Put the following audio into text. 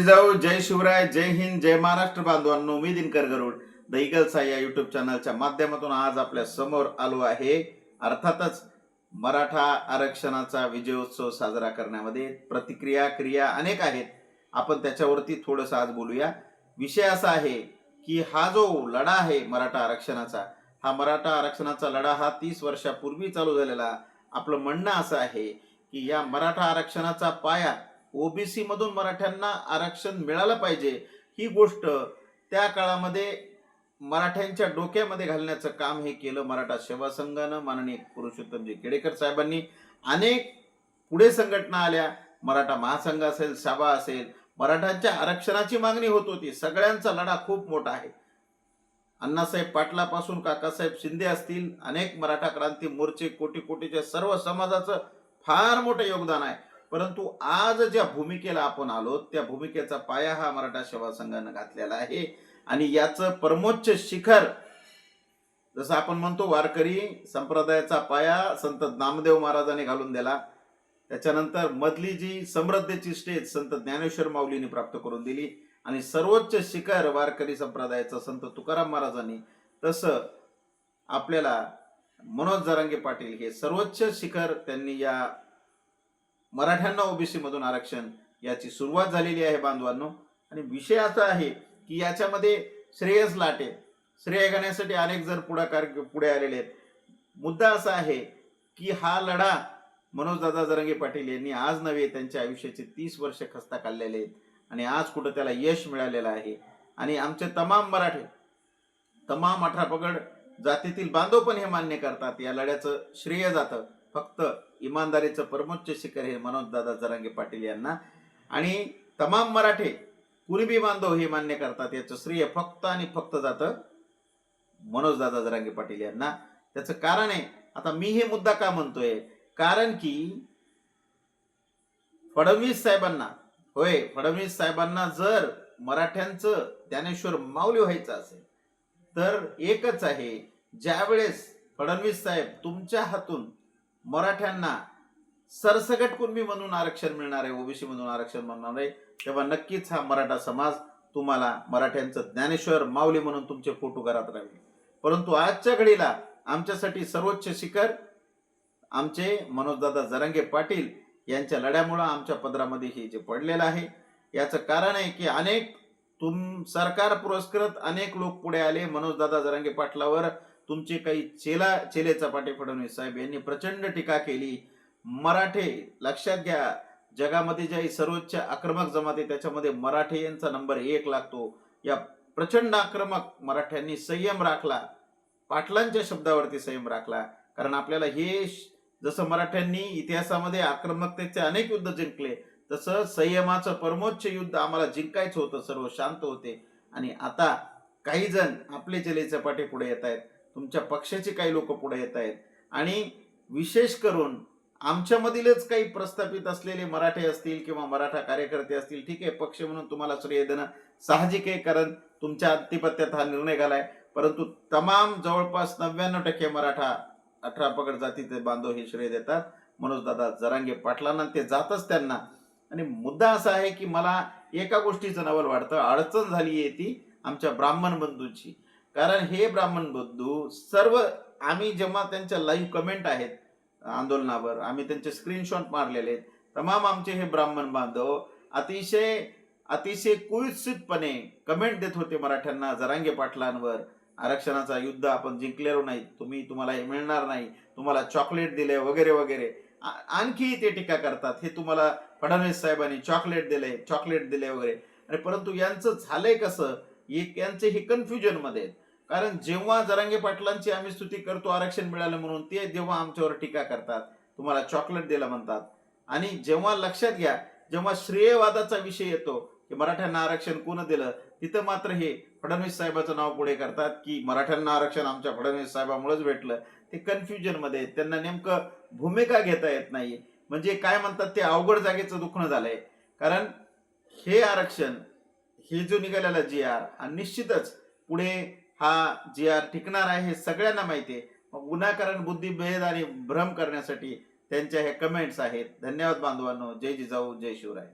जाऊ जय शिवराय जय हिंद जय महाराष्ट्र बांधवांनो मी दिनकर गरुड. द इगल साई या युट्यूब चॅनलच्या माध्यमातून आज आपल्यासमोर आलो आहे. अर्थातच मराठा आरक्षणाचा विजयोत्सव साजरा करण्यामध्ये प्रतिक्रिया क्रिया अनेक आहेत. आपण त्याच्यावरती थोडंसं आज बोलूया. विषय असा आहे की हा जो लढा आहे मराठा आरक्षणाचा हा मराठा आरक्षणाचा लढा हा तीस वर्षापूर्वी चालू झालेला. आपलं म्हणणं असं आहे की या मराठा आरक्षणाचा पाया ओबीसी मधून मराठ्यांना आरक्षण मिळालं पाहिजे ही गोष्ट त्या काळामध्ये मराठ्यांच्या डोक्यामध्ये घालण्याचं काम हे केलं मराठा सेवा संघानं. माननीय पुरुषोत्तमजी केडेकर साहेबांनी. अनेक पुढे संघटना आल्या. मराठा महासंघ असेल सभा असेल मराठ्यांच्या आरक्षणाची मागणी होत होती. सगळ्यांचा लढा खूप मोठा आहे. अण्णासाहेब पाटलापासून काकासाहेब शिंदे असतील अनेक मराठा क्रांती मोर्चे कोटी कोटीच्या सर्व समाजाचं फार मोठं योगदान आहे. परंतु आज ज्या भूमिकेला आपण आलो त्या भूमिकेचा पाया हा मराठा सेवा संघानं घातलेला आहे. आणि याचं परमोच्च शिखर जसं आपण म्हणतो वारकरी संप्रदायाचा पाया संत नामदेव महाराजांनी घालून दिला. त्याच्यानंतर मधली जी समृद्धीची स्टेज संत ज्ञानेश्वर माऊलीने प्राप्त करून दिली. आणि सर्वोच्च शिखर वारकरी संप्रदायाचं संत तुकाराम महाराजांनी तसं आपल्याला मनोज जरांगे पाटील हे सर्वोच्च शिखर त्यांनी या मराठ्यांना ओबीसी मधून आरक्षण याची सुरुवात झालेली आहे बांधवांनो. आणि विषय असा आहे की याच्यामध्ये श्रेयस लाटे श्रेय घेण्यासाठी अनेक जण पुढाकार पुढे आलेले आहेत. मुद्दा असा आहे की हा लढा मनोजदादा जरंगे पाटील यांनी आज नव्हे त्यांच्या आयुष्याचे तीस वर्ष खस्ता काढलेले आहेत. आणि आज कुठं त्याला यश मिळालेलं आहे. आणि आमचे तमाम मराठे तमाम अठरा पगड जातीतील बांधव पण हे मान्य करतात. या लढ्याचं श्रेय जातं. फक्त इमानदारीचं परमोच्च शिखर हे मनोजदादा जरांगे पाटील यांना. आणि तमाम मराठे कुणबी बांधव हे मान्य करतात याचं श्रेय फक्त आणि फक्त जातं मनोजदादा जरांगे पाटील यांना. त्याचं कारण आहे आता मी हे मुद्दा का म्हणतोय? कारण की फडणवीस साहेबांना होय फडणवीस साहेबांना जर मराठ्यांचं ज्ञानेश्वर माऊली व्हायचं असेल तर एकच आहे ज्यावेळेस फडणवीस साहेब तुमच्या हातून मराठ्यांना सरसगट कुणबी म्हणून आरक्षण मिळणार आहे ओबीसी म्हणून आरक्षण मिळणार आहे तेव्हा नक्कीच हा मराठा समाज तुम्हाला मराठ्यांचं ज्ञानेश्वर माऊली म्हणून तुमचे फोटो घरात राहील. परंतु आजच्या घडीला आमच्यासाठी सर्वोच्च शिखर आमचे मनोजदादा जरांगे पाटील यांच्या लढ्यामुळं आमच्या पदरामध्ये हे जे पडलेलं आहे याचं कारण आहे की अनेक तुम सरकार पुरस्कृत अनेक लोक पुढे आले. मनोजदादा जरांगे पाटलावर तुमचे काही चेला चेले चपाटे फडणवीस साहेब यांनी प्रचंड टीका केली. मराठे लक्षात घ्या जगामध्ये ज्या सर्वोच्च आक्रमक जमाती त्याच्यामध्ये मराठे यांचा नंबर एक लागतो. या प्रचंड आक्रमक मराठ्यांनी संयम राखला. पाटलांच्या शब्दावरती संयम राखला. कारण आपल्याला हे जसं मराठ्यांनी इतिहासामध्ये आक्रमकतेचे अनेक युद्ध जिंकले तसं संयमाचं परमोच्च युद्ध आम्हाला जिंकायचं होतं सर्व शांत होते. आणि आता काही जण आपले चले चपाटे पुढे येत आहेत. तुमच्या पक्षाचे काही लोक पुढे येत आहेत. आणि विशेष करून आमच्यामधीलच काही प्रस्थापित असलेले मराठे असतील किंवा मराठा कार्यकर्ते असतील ठीक आहे पक्ष म्हणून तुम्हाला श्रेय देणं साहजिक आहे कारण तुमच्या आधिपत्यात हा निर्णय झालाय. परंतु तमाम जवळपास नव्याण्णव टक्के मराठा अठरा पगड जातीचे बांधव हे श्रेय देतात. मनोजदादा जरांगे पाटलांना ते जातच त्यांना. आणि मुद्दा असा आहे की मला एका गोष्टीचं नवल वाटतं अडचण झाली आहे ती आमच्या ब्राह्मण बंधूंची. कारण हे ब्राह्मण बंधू सर्व आम्ही जेव्हा त्यांच्या लाईव्ह कमेंट आहेत आंदोलनावर आम्ही त्यांचे स्क्रीनशॉट मारलेले आहेत. तमाम आमचे हे ब्राह्मण बांधव अतिशय अतिशय कुत्सितपणे कमेंट देत होते मराठ्यांना जरांगे पाटलांवर. आरक्षणाचा युद्ध आपण जिंकलेलो नाही तुम्ही तुम्हाला हे मिळणार नाही तुम्हाला चॉकलेट दिले वगैरे वगैरे. आणखीही आणखी ते टीका करतात हे तुम्हाला फडणवीस साहेबांनी चॉकलेट दिले चॉकलेट दिले वगैरे. आणि परंतु यांचं झालंय कसं? एक यांचे हे कन्फ्युजनमध्ये आहेत. कारण जेव्हा जरांगे पाटलांची आम्ही स्तुती करतो आरक्षण मिळालं म्हणून ते जेव्हा आमच्यावर टीका करतात तुम्हाला चॉकलेट दिलं म्हणतात. आणि जेव्हा लक्षात घ्या जेव्हा श्रेयवादाचा विषय येतो की मराठ्यांना आरक्षण कोण दिलं तिथं मात्र हे फडणवीस साहेबाचं नाव पुढे करतात की मराठ्यांना आरक्षण आमच्या फडणवीस साहेबामुळेच भेटलं. ते कन्फ्युजनमध्ये त्यांना नेमकं भूमिका घेता येत नाही. म्हणजे काय म्हणतात ते अवघड जागेचं दुखणं झालंय. कारण हे आरक्षण हे जो निघालेला जी आर निश्चितच पुढे हा जी आर टिकणार आहे हे सगळ्यांना माहिती आहे. मग विनाकारण बुद्धिभेद आणि भ्रम करण्यासाठी त्यांच्या हे कमेंट्स आहेत. धन्यवाद बांधवांनो. जय जिजाऊ जय शिवराय.